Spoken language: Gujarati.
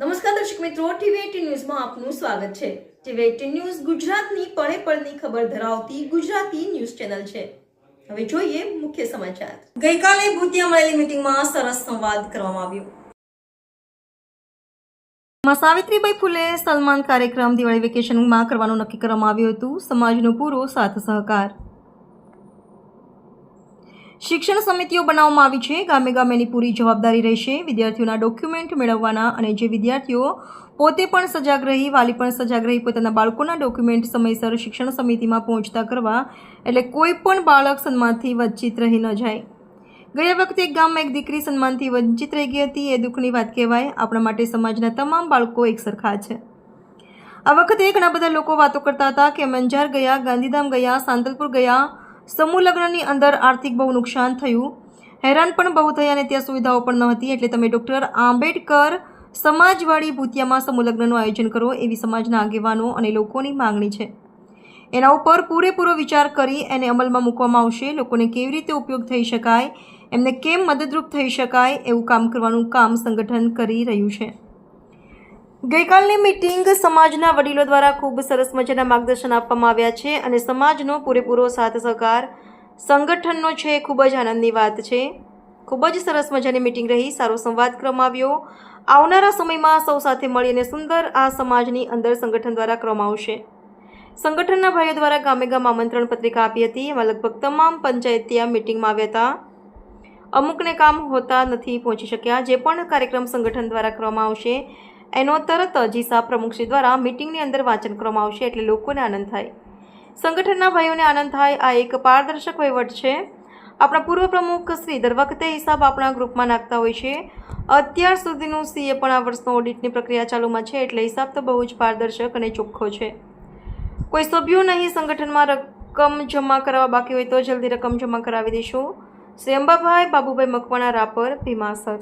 નમસ્કાર દર્શક મિત્રો, ટીવી ન્યૂઝમાં આપનું સ્વાગત છે. ટીવી એટીન ન્યૂઝ ગુજરાતની પળે પળની ખબર ધરાવતી ગુજરાતી ન્યૂઝ ચેનલ છે. હવે જોઈએ મુખ્ય સમાચાર. ગઈકાલે ભૂતિયા મળેલી મીટિંગમાં સરસ સંવાદ કરવામાં આવ્યો. માં સાવિત્રીબાઈ ફૂલે સલમાન કાર્યક્રમ દિવાળી વેકેશનમાં કરવાનું નક્કી કરવામાં આવ્યું હતું. સમાજનો પૂરો સાથ સહકાર. શિક્ષણ સમિતિઓ બનાવવામાં આવી છે. ગામે ગામેની પૂરી જવાબદારી રહેશે. વિદ્યાર્થીઓના ડોક્યુમેન્ટ મેળવવાના અને જે વિદ્યાર્થીઓ પોતે પણ સજાગ રહી, વાલી પણ સજાગ રહી, પોતાના બાળકોના ડોક્યુમેન્ટ સમયસર શિક્ષણ સમિતિમાં પહોંચતા કરવા એટલે કોઈ પણ બાળક સન્માનથી વંચિત રહી ન જાય. ગયા વખતે એક ગામમાં એક દીકરી સન્માનથી વંચિત રહી ગઈ હતી. એ દુઃખની વાત કહેવાય. આપણા માટે સમાજના તમામ બાળકો એક સરખા છે. આ વખતે ઘણા બધા લોકો વાતો કરતા હતા કે મંજાર ગયા, ગાંધીધામ ગયા, સાંતલપુર ગયા સમૂહ લગ્નની અંદર આર્થિક બહુ નુકસાન થયું. હેરાન પણ બહુ થયા અને ત્યાં સુવિધાઓ પણ ન હતી એટલે તમે ડૉક્ટર આંબેડકર સમાજવાળી ભૂતિયામાં સમૂહ લગ્નનું આયોજન કરો એવી સમાજના આગેવાનો અને લોકોની માંગણી છે. એના ઉપર પૂરેપૂરો વિચાર કરી એને અમલમાં મૂકવામાં આવશે. લોકોને કેવી રીતે ઉપયોગ થઈ શકાય, એમને કેમ મદદરૂપ થઈ શકાય એવું કામ કરવાનું કામ સંગઠન કરી રહ્યું છે. ગઈકાલની મિટિંગ સમાજના વડીલો દ્વારા ખૂબ સરસ મજાના માર્ગદર્શન આપવામાં આવ્યા છે અને સમાજનો પૂરેપૂરો સાથ સહકાર સંગઠનનો છે ખૂબ જ આનંદની વાત છે. ખૂબ જ સરસ મજાની મિટિંગ રહી, સારો સંવાદ કરવામાં આવ્યો. આવનારા સમયમાં સૌ સાથે મળીને સુંદર આ સમાજની અંદર સંગઠન દ્વારા કરવામાં આવશે. સંગઠનના ભાઈઓ દ્વારા ગામે ગામ આમંત્રણ પત્રિકા આપી હતી. એમાં લગભગ તમામ પંચાયતીયા મિટિંગમાં આવ્યા હતા. અમુકને કામ હોતા નથી પહોંચી શક્યા, જે પણ કાર્યક્રમ સંગઠન દ્વારા કરવામાં આવશે એનો તરત જ હિસાબ પ્રમુખશ્રી દ્વારા મિટિંગની અંદર વાંચન કરવામાં આવશે એટલે લોકોને આનંદ થાય. સંગઠનના ભાઈઓને આનંદ થાય. આ એક પારદર્શક વહીવટ છે. આપણા પૂર્વ પ્રમુખ શ્રી દર વખતે હિસાબ આપણા ગ્રુપમાં નાખતા હોય છે. અત્યાર સુધીનું સીએ પણ આ વર્ષનો ઓડિટની પ્રક્રિયા ચાલુમાં છે એટલે હિસાબ તો બહુ જ પારદર્શક અને ચોખ્ખો છે. કોઈ સભ્યો નહીં સંગઠનમાં રકમ જમા કરાવવા બાકી હોય તો જલ્દી રકમ જમા કરાવી દઈશું શ્રી અંબાભાઈ, બાબુભાઈ મકવાણા, રાપર, ભીમાસર.